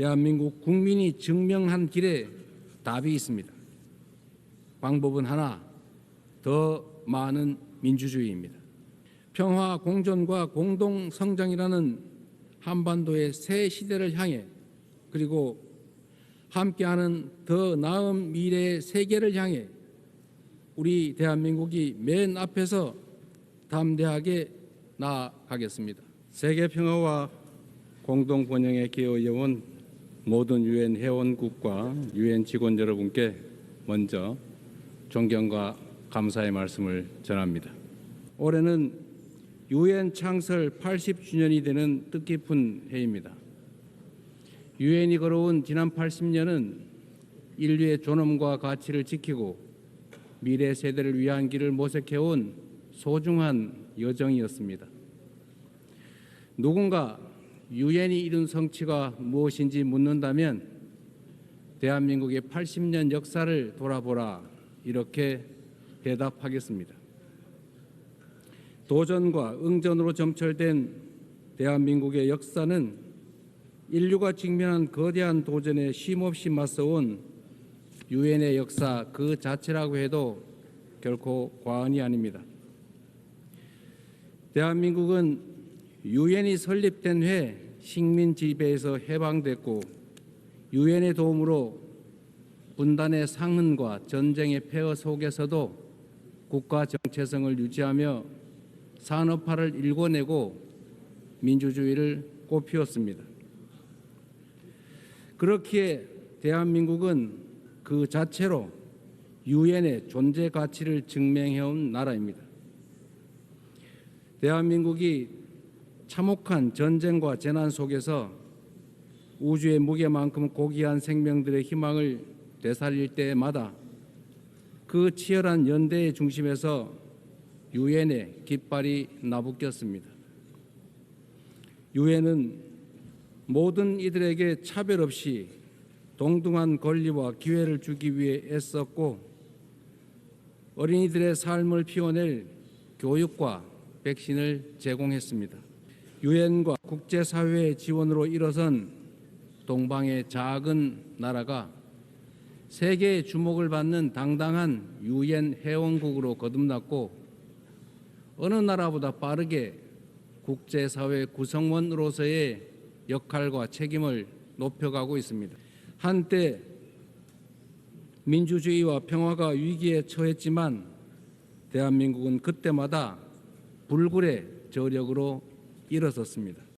대한민국 국민이 증명한 길에 답이 있습니다. 방법은 하나, 더 많은 민주주의입니다. 평화 공존과 공동 성장이라는 한반도의 새 시대를 향해 그리고 함께하는 더 나은 미래의 세계를 향해 우리 대한민국이 맨 앞에서 담대하게 나아가겠습니다. 세계 평화와 공동 번영에 기여해온 모든 유엔 회원국과 유엔 직원 여러분께 먼저 존경과 감사의 말씀을 전합니다. 올해는 유엔 창설 80주년이 되는 뜻깊은 해입니다. 유엔이 걸어온 지난 80년은 인류의 존엄과 가치를 지키고 미래 세대를 위한 길을 모색해온 소중한 여정이었습니다. 누군가 유엔이 이룬 성취가 무엇인지 묻는다면 대한민국의 80년 역사를 돌아보라 이렇게 대답하겠습니다. 도전과 응전으로 점철된 대한민국의 역사는 인류가 직면한 거대한 도전에 쉼없이 맞서온 유엔의 역사 그 자체라고 해도 결코 과언이 아닙니다. 대한민국은 유엔이 설립된 해그 식민 지배에서 해방됐고 유엔의 도움으로 분단의 상흔과 전쟁의 폐허 속에서도 국가 정체성을 유지하며 산업화를 일궈내고 민주주의를 꽃피웠습니다. 그렇기에 대한민국은 그 자체로 유엔의 존재 가치를 증명해온 나라입니다. 대한민국이 참혹한 전쟁과 재난 속에서 우주의 무게만큼 고귀한 생명들의 희망을 되살릴 때마다 그 치열한 연대의 중심에서 유엔의 깃발이 나부꼈습니다. 유엔은 모든 이들에게 차별 없이 동등한 권리와 기회를 주기 위해 애썼고 어린이들의 삶을 피워낼 교육과 백신을 제공했습니다. 유엔과 국제사회의 지원으로 일어선 동방의 작은 나라가 세계의 주목을 받는 당당한 유엔 회원국으로 거듭났고 어느 나라보다 빠르게 국제사회 구성원으로서의 역할과 책임을 높여가고 있습니다. 한때 민주주의와 평화가 위기에 처했지만 대한민국은 그때마다 불굴의 저력으로 일어섰습니다.